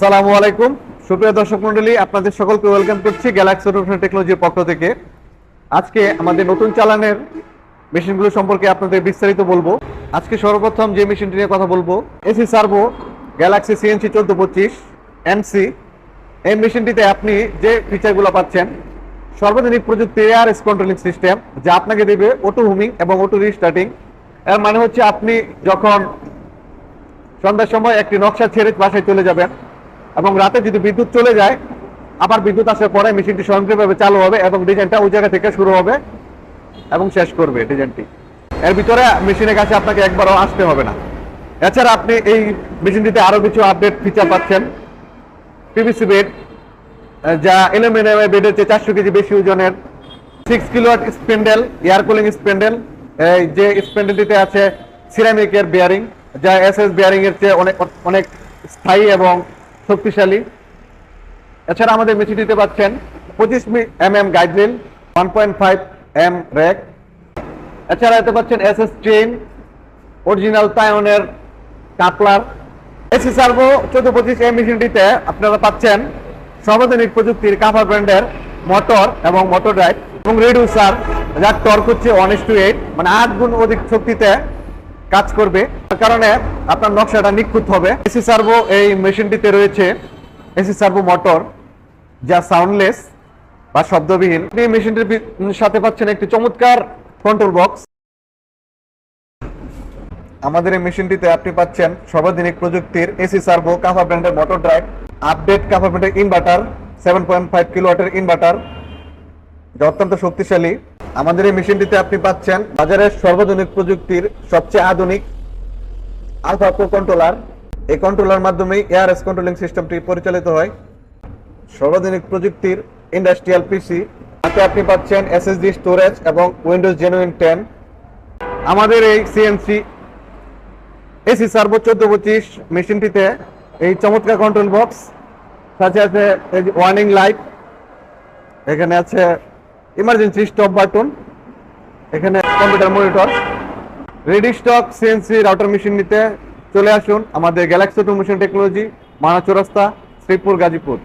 সালামু আলাইকুম। সুপ্রিয় দর্শক মন্ডলী আপনাদের সকলকে ওয়েলকাম করছি গ্যালাক্সি অটোমেশন টেকনোলজির পক্ষ থেকে। আজকে আমাদের নতুন চালানের মেশিনগুলো সম্পর্কে আপনাদের বিস্তারিত বলব। আজকে সর্বপ্রথম যে মেশিনটি নিয়ে কথা বলব, এসি সার্ভো গ্যালাক্সি সিএনসি চোদ্দ পঁচিশ এনসি এই মেশিনটিতে আপনি যে ফিচারগুলো পাচ্ছেন সর্বাধুনিক প্রযুক্তি এয়ারএস কন্ট্রোলিং সিস্টেম যা আপনাকে দেবে অটো হুমিং এবং অটো রিস্টার্টিং এর মানে হচ্ছে আপনি যখন সন্ধ্যার সময় একটি নকশা ছেড়ে বাসায় চলে যাবেন এবং রাতে যদি বিদ্যুৎ চলে যায়, আবার বিদ্যুৎ আসার পরে মেশিনটি স্বয়ংক্রিয়ভাবে চালু হবে এবং ডিজাইনটা ওই জায়গা থেকে শুরু হবে এবং শেষ করবে ডিজাইনটি। এর ভিতরে মেশিনের কাছে আপনাকে একবারও আসতে হবে না। এছাড়া আপনি এই মেশিনটিতে আরও কিছু আপডেট ফিচার পাচ্ছেন। পিভিসি বেড যা অ্যালুমিনিয়ামের বেডের চেয়ে চারশো কেজি বেশি ওজনের। Six kilowatt spindle air cooling spindle এই যে স্পেন্ডেলটিতে আছে সিরামিকের বেয়ারিং যা এস এস বেয়ারিং এর চেয়ে অনেক অনেক স্থায়ী এবং শক্তিশালী। এছাড়া আমাদের মেশিনটিতে পাচ্ছেন পঁচিশ M M guideline one point five M rack. এছাড়া এতে পাচ্ছেন এস এস ট্রেন, অরিজিনাল তায়নের কাপলার। এসি সার্ভো চোদ্দ পঁচিশ এম মেশিনটিতে আপনারা পাচ্ছেন সর্বাধুনিক প্রযুক্তির কাভার ব্র্যান্ডের মোটর এবং মোটর ড্রাইভ এবং রেডিউসার, যার টর্ক হচ্ছে ওয়ান টু এইট মানে আট গুণ অধিক শক্তিতে কাজ করবে। তার কারণে আপনার নকশাটা নিখুঁত হবে। এসি সার্ভো এই মেশিনটিতে রয়েছে। এসি সার্ভো মোটর, যা সাউন্ডলেস বা শব্দবিহীন। আপনি এই মেশিনটির সাথে পাচ্ছেন একটি চমৎকার কন্ট্রোল বক্স আমাদের এই মেশিনটিতে আপনি পাচ্ছেন সর্বাধুনিক প্রযুক্তির এসি সার্ভো কাফা ব্র্যান্ডের মোটর ড্রাইভ, আপডেট কাফা ব্র্যান্ডের ইনভার্টার সেভেন পয়েন্ট ফাইভ কিলোওয়াটের ইনভার্টার যা অত্যন্ত শক্তিশালী। আমাদের এই মেশিনটিতে আপনি পাচ্ছেন বাজারের সর্বাধুনিক প্রযুক্তির সবচেয়ে আধুনিক আলফা প্রো কন্ট্রোলার। এই কন্ট্রোলার মাধ্যমেই এআরএস কন্ট্রোলিং সিস্টেমটি পরিচালিত হয়। সর্বাধুনিক প্রযুক্তির ইন্ডাস্ট্রিয়াল পিসি তাতে আপনি পাচ্ছেন এসএসডি স্টোরেজ এবং উইন্ডোজ জেনুইন টেন আমাদের এই সিএনসি এসি সার্ভো চোদ্দ পঁচিশ মেশিনটিতে এই চমৎকার কন্ট্রোল বক্স সাথে আছে ওয়ার্নিং লাইট এখানে আছে ইমার্জেন্সি স্টপ বাটন এখানে computer monitor ready stock CNC router machine নিতে চলে আসুন। আমাদের গ্যালাক্সি অটোমেশন টেকনোলজি মানাচো রাস্তা শ্রীপুর গাজীপুর